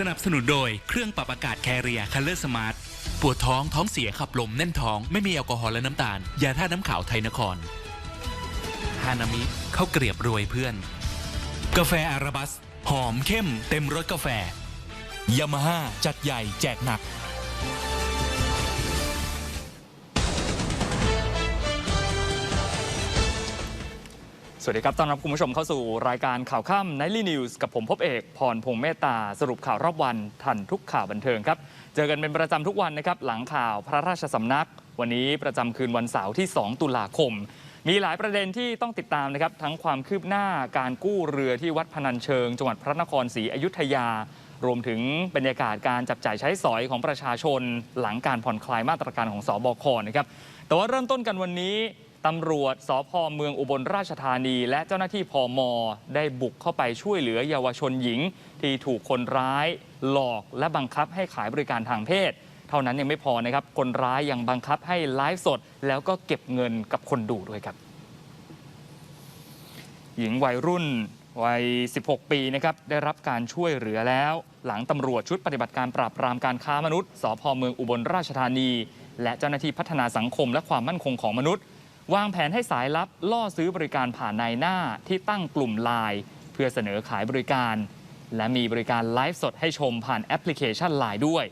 สนับสนุนโดยเครื่องปรับอากาศแคเรียคัลเลอร์สมาร์ทปวดท้องท้องเสียขับลมแน่นท้องไม่มีแอลกอฮอล์และน้ำตาล ยาท่าน้ำขาวไทยนครฮานามิข้าวเกลียบรวยเพื่อน กาแฟอาราบัส หอมเข้ม เต็มรสกาแฟยามาฮ่าจัดใหญ่แจกหนัก สวัสดีครับ ต้อนรับคุณผู้ชมเข้าสู่รายการข่าวค่ำ Nightly News กับผมพบเอก พรพงษ์เมตตา สรุปข่าวรอบวันทันทุกข่าวบันเทิงครับ เจอกันเป็นประจำทุกวันนะครับ หลังข่าวพระราชสำนัก วันนี้ประจำคืนวันเสาร์ที่ 2 ตุลาคม มีหลายประเด็นที่ต้องติดตามนะครับ ทั้งความคืบหน้าการกู้เรือที่วัดพนัญเชิง จังหวัดพระนครศรีอยุธยา รวมถึงบรรยากาศการจับจ่ายใช้สอยของประชาชน หลังการผ่อนคลายมาตรการของสอบคนะครับแต่ว่าเริ่มต้นกันวันนี้ ตำรวจสพเมืองอุบลราชธานี และเจ้าหน้าที่พอมได้บุกเข้าไปช่วยเหลือเยาวชนหญิง ที่ถูกคนร้าย หลอกและบังคับให้ขายบริการทางเพศ เท่านั้นยังไม่พอนะครับ คนร้ายยังบังคับให้ไลฟ์สด แล้วก็เก็บเงินกับคนดูด้วยครับ หญิงวัยรุ่นวัย 16 ปีนะครับได้รับการช่วยเหลือแล้ว หลังตำรวจชุดปฏิบัติการปราบปรามการค้ามนุษย์สพเมืองอุบลราชธานี และเจ้าหน้าที่พัฒนาสังคมและความมั่นคงของมนุษย์ วางแผนให้สายลับล่อซื้อบริการผ่านนายหน้าที่ตั้งกลุ่มไลน์เพื่อเสนอขายบริการ และมีบริการไลฟ์สดให้ชมผ่านแอปพลิเคชันไลน์ด้วย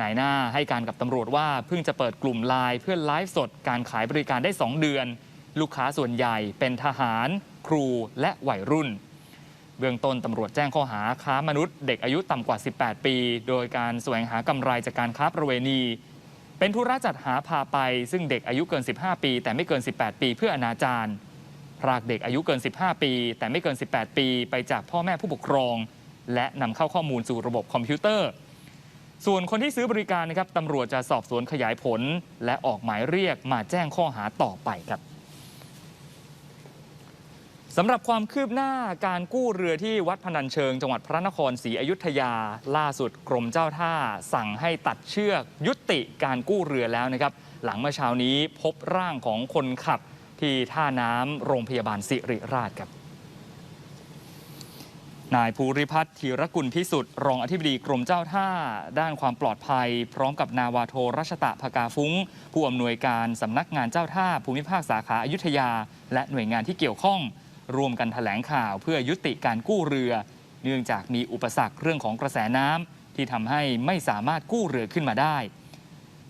นายหน้าให้การกับตำรวจว่าเพิ่งจะเปิดกลุ่มไลน์เพื่อไลฟ์สดการขายบริการได้ 2 เดือน ลูกค้าส่วนใหญ่เป็นทหาร ครูและวัยรุ่น เบื้องต้นตำรวจแจ้งข้อหาค้ามนุษย์ เด็กอายุต่ำกว่า 18 ปี โดยการแสวงหากำไรจากการค้าประเวณี เป็นธุระจัดหาพาไป ซึ่งเด็กอายุเกิน 15 ปี แต่ไม่เกิน 18 ปีเพื่ออนาจารพรากเด็กอายุเกิน 15 ปี แต่ไม่เกิน 18 ปี ไปจากพ่อแม่ผู้ปกครอง และนำเข้าข้อมูลสู่ระบบคอมพิวเตอร์ ส่วนคนที่ซื้อบริการนะครับตำรวจจะสอบสวนขยายผล และออกหมายเรียกมาแจ้งข้อหาต่อไปครับ สำหรับความคืบหน้าการกู้เรือที่วัดพนัญเชิง จังหวัดพระนครศรีอยุธยา ล่าสุดกรมเจ้าท่า สั่งให้ตัดเชือกยุติการกู้เรือแล้วนะครับ หลังเมื่อเช้านี้พบร่างของคนขับที่ท่าน้ำโรงพยาบาลสิริราชครับนายภูริพัฒน์ธีรกุลพิสุทธิ์รองอธิบดีกรมเจ้าท่า ด้านความปลอดภัย พร้อมกับนาวาโทรัชตะภกาฟุ้ง ผู้อำนวยการสำนักงานเจ้าท่าภูมิภาคสาขาอายุทยา และหน่วยงานที่เกี่ยวข้อง ร่วมกันแถลงข่าวเพื่อยุติการกู้เรือ เนื่องจากมีอุปสรรคเรื่องของกระแสน้ำที่ทำให้ไม่สามารถกู้เรือขึ้นมาได้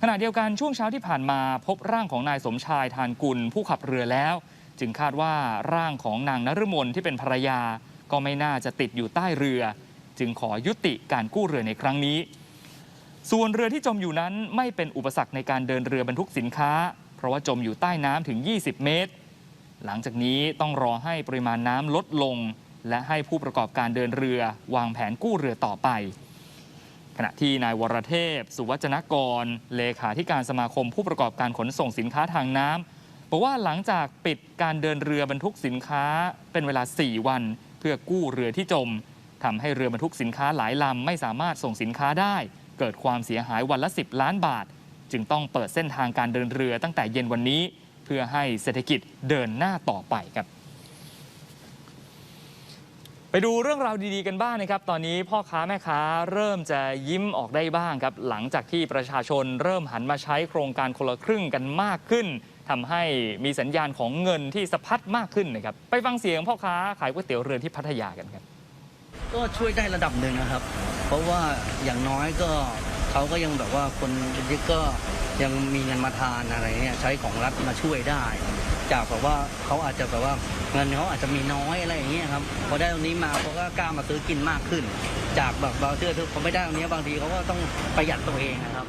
ขณะเดียวกันช่วงเช้าที่ผ่านมาพบร่างของนายสมชายทานกุลผู้ขับเรือแล้ว จึงคาดว่าร่างของนางนฤมลที่เป็นภรรยา ก็ไม่น่าจะติดอยู่ใต้เรือ จึงขอยุติการกู้เรือในครั้งนี้ ส่วนเรือที่จมอยู่นั้นไม่เป็นอุปสรรคในการเดินเรือบรรทุกสินค้า เพราะว่าจมอยู่ใต้น้ำถึง 20 เมตร หลังจากนี้ต้องรอให้ปริมาณน้ำลดลง และให้ผู้ประกอบการเดินเรือ วางแผนกู้เรือต่อไป ขณะที่นายวรเทพ สุวัจนกร เลขาธิการสมาคมผู้ประกอบการขนส่งสินค้าทางน้ำบอกว่าหลังจากปิดการเดินเรือบรรทุกสินค้าเป็นเวลา 4 วัน เพื่อกู้เรือที่จมทำให้เรือบรรทุกสินค้าหลายลำไม่สามารถส่งสินค้าได้ เกิดความเสียหายวันละ 10 ล้านบาท จึงต้องเปิดเส้นทางการเดินเรือตั้งแต่เย็นวันนี้ เพื่อให้เศรษฐกิจเดินหน้าต่อไปครับ ไปดูเรื่องราวดีๆกันบ้างนะครับ ตอนนี้พ่อค้าแม่ค้าเริ่มจะยิ้มออกได้บ้างครับ หลังจากที่ประชาชนเริ่มหันมาใช้โครงการคนละครึ่งกันมากขึ้นทำให้มีสัญญาณของเงินที่สะพัดมากขึ้นนะครับ ไปฟังเสียงพ่อค้าขายก๋วยเตี๋ยวเรือที่พัทยากันครับ ก็ช่วยได้ระดับหนึ่งนะครับ เพราะว่าอย่างน้อยก็เขาก็ยังแบบว่าคนเล็กก็ ยังมีเงินมาทานอะไรเนี่ยใช้ของรัฐมาช่วยได้ จากแบบว่าเขาอาจจะแบบว่าเงินเขาอาจจะมีน้อยอะไรอย่างเงี้ยครับพอได้ตรงนี้มาเขาก็กล้ามาซื้อกินมากขึ้น จากแบบเราเชื่อที่เขาไม่ได้ตรงนี้บางทีเขาก็ต้องประหยัดตัวเองนะครับ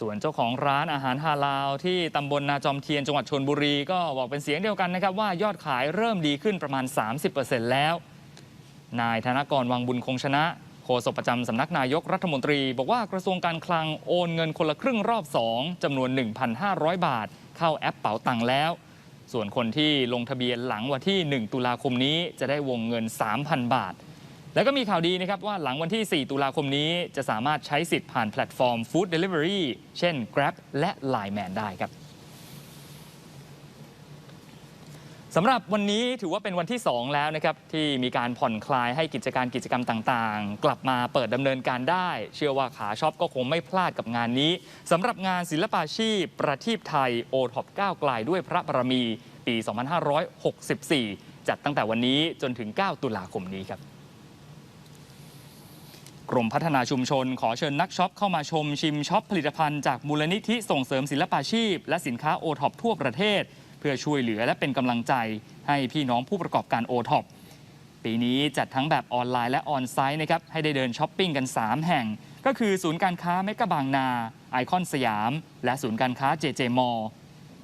ส่วนเจ้าของร้านอาหารฮาลาลที่ตำบลนาจอมเทียนจังหวัดชนบุรีก็บอกเป็นเสียงเดียวกันนะครับว่ายอดขายเริ่มดีขึ้นประมาณ 30%แล้ว นายธนกรวังบุญคงชนะ โฆษกประจำสำนักนายกรัฐมนตรี บอกว่ากระทรวงการคลังโอนเงินคนละครึ่งรอบ 2จำนวน 1,500 บาท เข้าแอปเป๋าตังค์แล้ว ส่วนคนที่ลงทะเบียนหลังวันที่ 1 ตุลาคมนี้จะได้วงเงิน 3,000 บาท แล้วก็มีข่าวดีนะครับว่าหลังวันที่ 4 ตุลาคมนี้จะสามารถใช้สิทธิ์ผ่านแพลตฟอร์ม Food Delivery เช่น Grab และ Line Man ได้ครับ สำหรับวันนี้ถือว่าเป็นวันที่ 2 แล้วนะครับที่มีการผ่อนคลายให้กิจการกิจกรรมต่างๆ กลับมาเปิดดำเนินการได้ เชื่อว่าขาช็อปก็คงไม่พลาดกับงานนี้สำหรับงานศิลปาชีพ ประทีปไทยโอท็อปก้าวไกลด้วยพระบารมี ปี 2564 จัดตั้งแต่วันนี้จนถึง 9 ตุลาคมนี้ครับกรมพัฒนาชุมชนขอเชิญนักช็อปเข้ามาชมชิมช็อปผลิตภัณฑ์จากมูลนิธิส่งเสริมศิลปาชีพ และสินค้าโอท็อปทั่วประเทศ เพื่อช่วยเหลือและเป็นกำลังใจให้พี่น้องผู้ประกอบการโอท็อปปีนี้จัดทั้งแบบออนไลน์และออนไซต์นะครับให้ได้เดินช้อปปิ้งกัน 3 แห่ง ก็คือศูนย์การค้าเมกะบางนาไอคอนสยาม และศูนย์การค้าเจเจมอ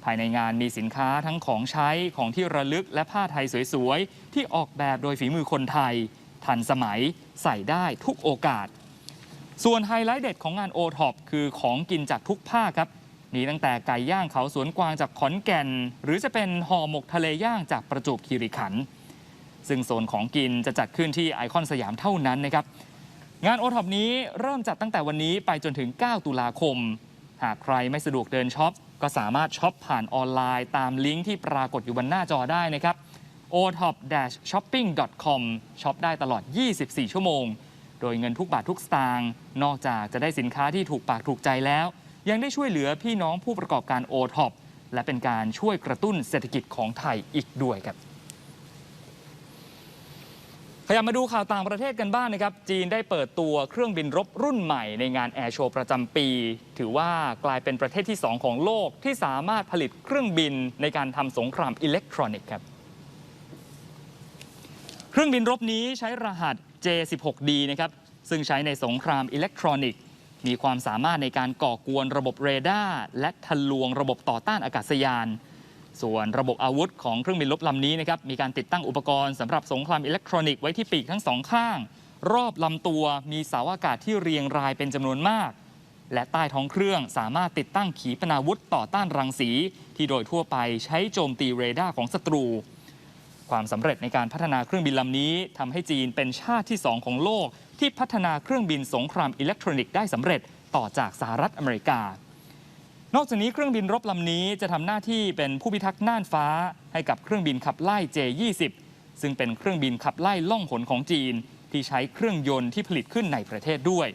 ภายในงานมีสินค้าทั้งของใช้ของที่ระลึกและผ้าไทยสวยๆ ที่ออกแบบโดยฝีมือคนไทย ทันสมัยใส่ได้ทุกโอกาส ส่วนไฮไลท์เด็ดของงานโอท็อปคือของกินจากทุกภาคครับ มีตั้งแต่ไก่ย่างเขาสวนกวางจากขอนแก่น หรือจะเป็นห่อหมกทะเลย่างจากประจวบคีรีขันธ์ซึ่งโซนของกินจะจัดขึ้นที่ไอคอนสยามเท่านั้นนะครับ งานโอท็อปนี้เริ่มจัดตั้งแต่วันนี้ไปจนถึง 9 ตุลาคม หากใครไม่สะดวกเดินช็อป ก็สามารถช็อปผ่านออนไลน์ ตามลิงก์ที่ปรากฏอยู่บนหน้าจอได้นะครับ otop-shopping.com ช็อปได้ตลอด 24 ชั่วโมง โดยเงินทุกบาททุกสตางค์นอกจากจะได้สินค้าที่ถูกปากถูกใจแล้ว ยังได้ช่วยเหลือพี่น้องผู้ประกอบการโอท็อปและเป็นการช่วยกระตุ้นเศรษฐกิจของไทยอีกด้วยครับขยับมาดูข่าวต่างประเทศกันบ้างนะครับ จีนได้เปิดตัวเครื่องบินรบรุ่นใหม่ในงานแอร์โชว์ประจำปี ถือว่ากลายเป็นประเทศที่ 2 ของโลกที่สามารถผลิตเครื่องบินในการทำสงครามอิเล็กทรอนิกส์ครับ เครื่องบินรบนี้ใช้รหัส J16D นะครับ ซึ่งใช้ในสงครามอิเล็กทรอนิกส์ มีความสามารถในการก่อกวนระบบเรดาร์และทะลวงระบบต่อต้านอากาศยาน ส่วนระบบอาวุธของเครื่องบินลบลำนี้นะครับมีการติดตั้งอุปกรณ์สำหรับสงครามอิเล็กทรอนิกส์ไว้ที่ปีกทั้งสองข้าง รอบลำตัวมีเสาอากาศที่เรียงรายเป็นจำนวนมาก และใต้ท้องเครื่องสามารถติดตั้งขีปนาวุธต่อต้านรังสี ที่โดยทั่วไปใช้โจมตีเรดาร์ของศัตรู ความสำเร็จในการพัฒนาเครื่องบินลำนี้ทำให้จีนเป็นชาติที่ 2 ของโลก ที่พัฒนาเครื่องบินสงครามอิเล็กทรอนิกส์ได้สำเร็จต่อจากสหรัฐอเมริกา นอกจากนี้เครื่องบินรบลำนี้จะทำหน้าที่เป็นผู้พิทักษ์น่านฟ้า ให้กับเครื่องบินขับไล่ J20 ซึ่งเป็นเครื่องบินขับไล่ล่องหนของจีน ที่ใช้เครื่องยนต์ที่ผลิตขึ้นในประเทศด้วย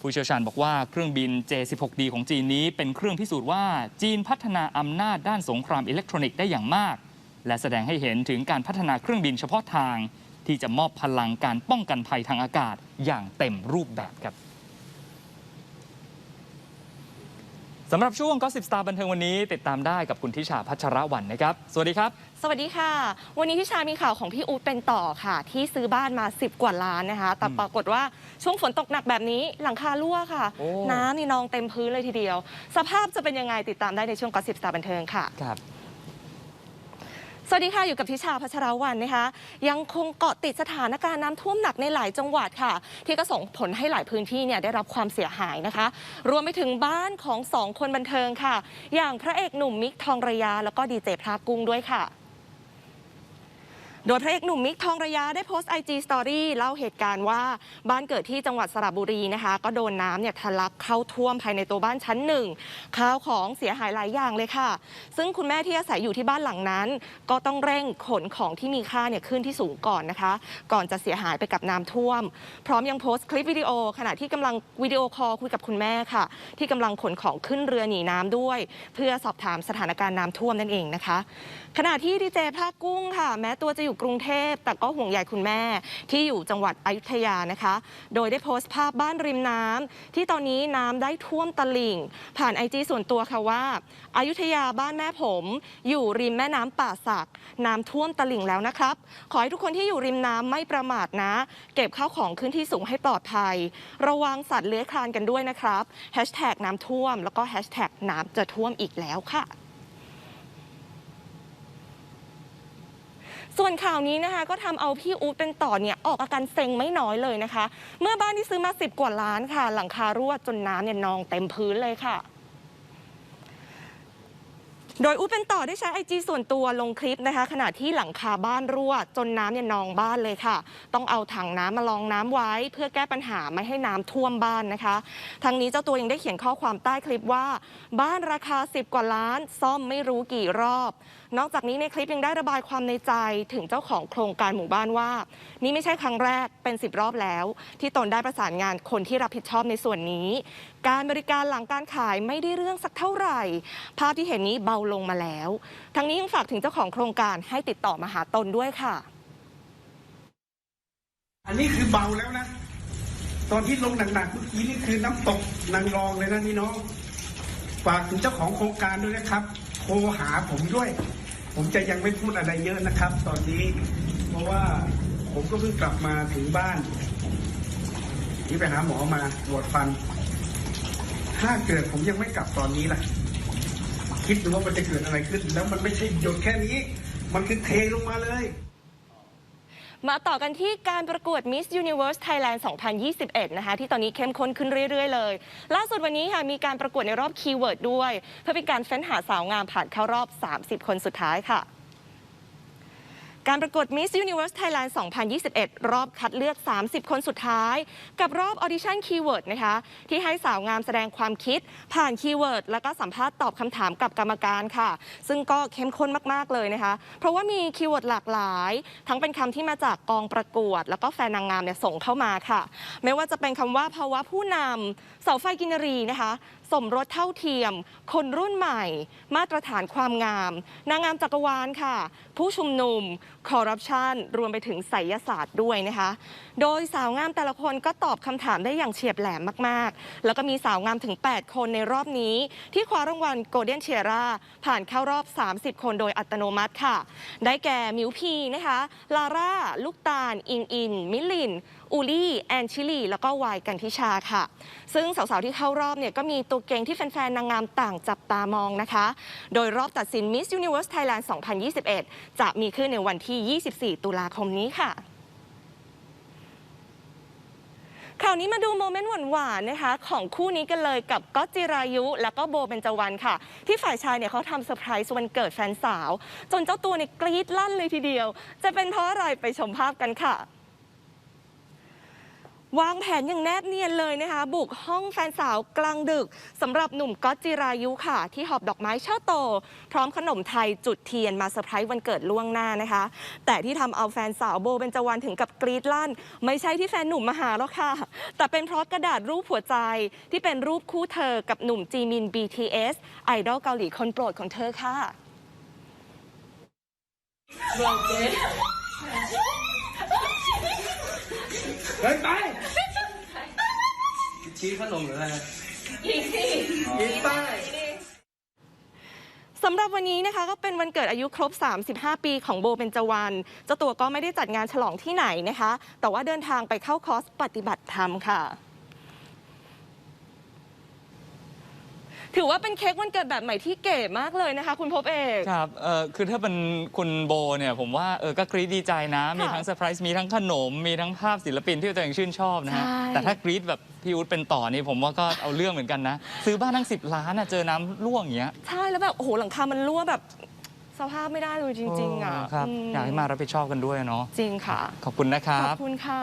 ผู้เชี่ยวชาญบอกว่าเครื่องบิน J16D ของจีนนี้เป็นเครื่องพิสูจน์ว่าจีนพัฒนาอำนาจด้านสงครามอิเล็กทรอนิกส์ได้อย่างมาก และแสดงให้เห็นถึงการพัฒนาเครื่องบินเฉพาะทาง ที่จะมอบพลังการป้องกันภัยทางอากาศอย่างเต็มรูปแบบครับสำหรับช่วงก็สิบสตาร์บันเทิงวันนี้ติดตามได้กับคุณทิชาพัชรวันนะครับ สวัสดีครับ สวัสดีค่ะ วันนี้พี่ชามีข่าวของพี่อู๊ดเป็นต่อค่ะ ที่ซื้อบ้านมา 10 กว่าล้านนะคะ แต่ปรากฏว่าช่วงฝนตกหนักแบบนี้หลังคารั่วค่ะโอ้น้ำนี่นองเต็มพื้นเลยทีเดียว สภาพจะเป็นยังไงติดตามได้ในช่วงก็สิบสตาร์บันเทิงค่ะครับ สวัสดีค่ะ อยู่กับทิชาพัชรวันนะคะ ยังคงเกาะติดสถานการณ์น้ำท่วมหนักในหลายจังหวัดค่ะ ที่ก็ส่งผลให้หลายพื้นที่เนี่ยได้รับความเสียหายนะคะ รวมไปถึงบ้านของสองคนบันเทิงค่ะ อย่างพระเอกหนุ่มมิกทองระยา แล้วก็ดีเจพระกุ้งด้วยค่ะ โดยพระเอกหนุ่มมิกทองระยะได้โพสต์ IG Story เล่าเหตุการณ์ว่าบ้านเกิดที่จังหวัดสระบุรีนะคะ ก็โดนน้ำเนี่ยทะลักเข้าท่วมภายในตัวบ้านชั้นหนึ่งข้าวของเสียหายหลายอย่างเลยค่ะ ซึ่งคุณแม่ที่อาศัยอยู่ที่บ้านหลังนั้น ก็ต้องเร่งขนของที่มีค่าเนี่ยขึ้นที่สูงก่อนนะคะ ก่อนจะเสียหายไปกับน้ำท่วม พร้อมยังโพสต์คลิปวิดีโอ ขณะที่กำลังวิดีโอคอลคุยกับคุณแม่ค่ะ ที่กำลังขนของขึ้นเรือหนีน้ำด้วย เพื่อสอบถามสถานการณ์น้ำท่วมนั่นเองนะคะ ขณะที่ดีเจภาคกุ้งค่ะ แม้ตัวจะอยู่กรุงเทพ แต่ก็ห่วงใยคุณแม่ที่อยู่จังหวัดอยุธยานะคะ โดยได้โพสต์ภาพบ้านริมน้ำที่ตอนนี้น้ำได้ท่วมตลิ่ง ผ่านไอจีส่วนตัวค่ะว่าอายุทยาบ้านแม่ผม อยู่ริมแม่น้ำป่าสักน้ำท่วมตลิ่งแล้วนะครับ ขอให้ทุกคนที่อยู่ริมน้ำไม่ประมาทนะ เก็บข้าวของขึ้นที่สูงให้ปลอดภัย ระวังสัตว์เลื้อยคลานกันด้วยนะครับแฮชแท็กน้ำท่วม แล้วก็แฮชแท็กน้ำจะท่วมอีกแล้วค่ะ ส่วนข่าวนี้นะคะก็ทำเอาพี่อู๊ดเป็นต่อเนี่ยออกอาการเซ็งไม่น้อยเลยนะคะ เมื่อบ้านที่ซื้อมา 10 กว่าล้านค่ะ หลังคารั่วจนน้ำเนี่ยนองเต็มพื้นเลยค่ะโดยอู๊เป็นต่อได้ใช้ไอจีส่วนตัวลงคลิปนะคะ ขณะที่หลังคาบ้านรั่ว จนน้ำเนี่ยนองบ้านเลยค่ะ ต้องเอาถังน้ำมาลองน้ำไว้ เพื่อแก้ปัญหาไม่ให้น้ำท่วมบ้านนะคะ ทั้งนี้เจ้าตัวยังได้เขียนข้อความใต้คลิปว่า บ้านราคา 10 กว่าล้าน ซ่อมไม่รู้กี่รอบนอกจากนี้ในคลิปยังได้ระบายความในใจถึงเจ้าของโครงการหมู่บ้านว่า นี่ไม่ใช่ครั้งแรกเป็นสิบรอบแล้ว ที่ตนได้ประสานงานคนที่รับผิดชอบในส่วนนี้ การบริการหลังการขายไม่ได้เรื่องสักเท่าไหร่ ภาพที่เห็นนี้เบาลงมาแล้ว ทั้งนี้ยังฝากถึงเจ้าของโครงการให้ติดต่อมาหาตนด้วยค่ะ อันนี้คือเบาแล้วนะ ตอนที่ลงหนักๆเมื่อกี้นี่คือน้ำตกนางรองเลยนะพี่น้อง ฝากถึงเจ้าของโครงการด้วยนะครับ โทรหาผมด้วย ผมจะยังไม่พูดอะไรเยอะนะครับ ตอนนี้ เพราะว่าผมก็เพิ่งกลับมาถึงบ้านที่ไปหาหมอมาตรวจฟัน ถ้าเกิดผมยังไม่กลับตอนนี้ล่ะ คิดดูว่ามันจะเกิดอะไรขึ้น แล้วมันไม่ใช่หยดแค่นี้ มันคือเทลงมาเลย มาต่อกันที่การประกวด Miss Universe Thailand 2021 นะคะ ที่ตอนนี้เข้มข้นขึ้นเรื่อย ๆ เลย ล่าสุดวันนี้ค่ะ มีการประกวดในรอบคีย์เวิร์ดด้วย เพื่อเป็นการเฟ้นหาสาวงามผ่านเข้ารอบ 30 คนสุดท้ายค่ะ การประกวด Miss Universe Thailand 2021 รอบคัดเลือก 30 คนสุดท้าย กับรอบ Audition Keyword นะคะ ที่ให้สาวงามแสดงความคิด ผ่านคีย์เวิร์ดแล้วก็สัมภาษณ์ตอบคำถามกับกรรมการค่ะ ซึ่งก็เข้มข้นมาก ๆ เลยนะคะ เพราะว่ามีคีย์เวิร์ดหลากหลาย ทั้งเป็นคำที่มาจากกองประกวด แล้วก็แฟนนางงามเนี่ยส่งเข้ามาค่ะ ไม่ว่าจะเป็นคำว่าภาวะผู้นำเสาไฟกินรีนะคะสมรสเท่าเทียม คนรุ่นใหม่ มาตรฐานความงาม นางงามจักรวาลค่ะ ผู้ชุมนุมคอร์รัปชันรวมไปถึงไสยศาสตร์ด้วยนะคะ โดยสาวงามแต่ละคนก็ตอบคำถามได้อย่างเฉียบแหลมมากๆ แล้วก็มีสาวงามถึง 8 คนในรอบนี้ ที่คว้ารางวัลโกลเด้นเชียร่าผ่านเข้ารอบ 30 คนโดยอัตโนมัติค่ะ ได้แก่มิวพีนะคะ ลาร่า ลูกตาล อิงอิน มิลิน อูลี่แอนชิลีแล้วก็วายกันทิชาค่ะ ซึ่งสาวๆที่เข้ารอบเนี่ยก็มีตัวเก่งที่แฟนๆนางงามต่างจับตามองนะคะ โดยรอบตัดสิน Miss Universe Thailand 2021 จะมีขึ้นในวันที่ 24 ตุลาคมนี้ค่ะข่าวนี้มาดูโมเมนต์หวานๆนะคะ ของคู่นี้กันเลยกับก๊อตจิรายุ แล้วก็โบเบนจวันค่ะ ที่ฝ่ายชายเนี่ยเขาทำเซอร์ไพรส์วันเกิดแฟนสาว จนเจ้าตัวเนี่ยกรี๊ดลั่นเลยทีเดียว จะเป็นเพราะอะไรไปชมภาพกันค่ะ วางแผนอย่างแนบเนียนเลยนะคะ บุกห้องแฟนสาวกลางดึกสำหรับหนุ่มก๊อตจิรายุค่ะ ที่หอบดอกไม้ช่อโต พร้อมขนมไทยจุดเทียนมาเซอร์ไพรส์วันเกิดล่วงหน้านะคะ แต่ที่ทำเอาแฟนสาวโบเบนจวันถึงกับกรี๊ดลั่น ไม่ใช่ที่แฟนหนุ่มมาหาหรอกค่ะ แต่เป็นเพราะกระดาษรูปหัวใจที่เป็นรูปคู่เธอกับหนุ่มจีมิน BTS ไอดอลเกาหลีคนโปรดของเธอค่ะ เฮ้ยไปชี้ขนมหรืออะไรสำหรับวันนี้นะคะก็เป็นวันเกิดอายุครบ 35 ปีของโบเบนจวันเจ้าตัวก็ไม่ได้จัดงานฉลองที่ไหนนะคะ แต่ว่าเดินทางไปเข้าคอร์สปฏิบัติธรรมค่ะ ถือว่าเป็นเค้กวันเกิดแบบใหม่ที่เก๋มากเลยนะคะ คุณพบเอก ครับเออคือถ้าเป็นคุณโบเนี่ยผมว่าเออก็กรี๊ดดีใจนะ มีทั้งเซอร์ไพรส์มีทั้งขนม มีทั้งภาพศิลปินที่ตัวเองชื่นชอบนะฮะใช่ แต่ถ้ากรี๊ดแบบพี่อุ๊ดเป็นต่อนี่ผมว่าก็เอาเรื่องเหมือนกันนะ ซื้อบ้านทั้ง 10 ล้านอะเจอน้ำร่วงอย่างเงี้ยใช่แล้วแบบโอ้โหหลังคามันรั่วแบบสภาพไม่ได้เลยจริง ๆ อะเครับมอยากให้มารับผิดชอบกันด้วยเนาะจริงค่ะ ขอบคุณนะครัขบอบคุณค่ะ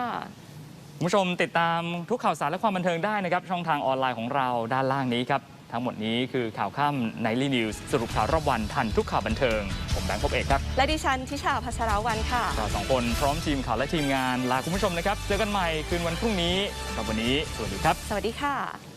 คุณผู้ชมติดตามทุกข่าวสารและความบันเทิงได้นะครับ ช่องทางออนไลน์ของเราด้านล่างนี้ครับ ทั้งหมดนี้คือข่าวค่ำ Nightly News สรุปข่าวรอบวันทันทุกข่าวบันเทิง ผมแบงค์พบเอกครับ และดิฉันทิชาพัชรวันค่ะ เราสองคนพร้อมทีมข่าวและทีมงานลาคุณผู้ชมนะครับ เจอกันใหม่คืนวันพรุ่งนี้สำหรับวันนี้สวัสดีครับ สวัสดีค่ะ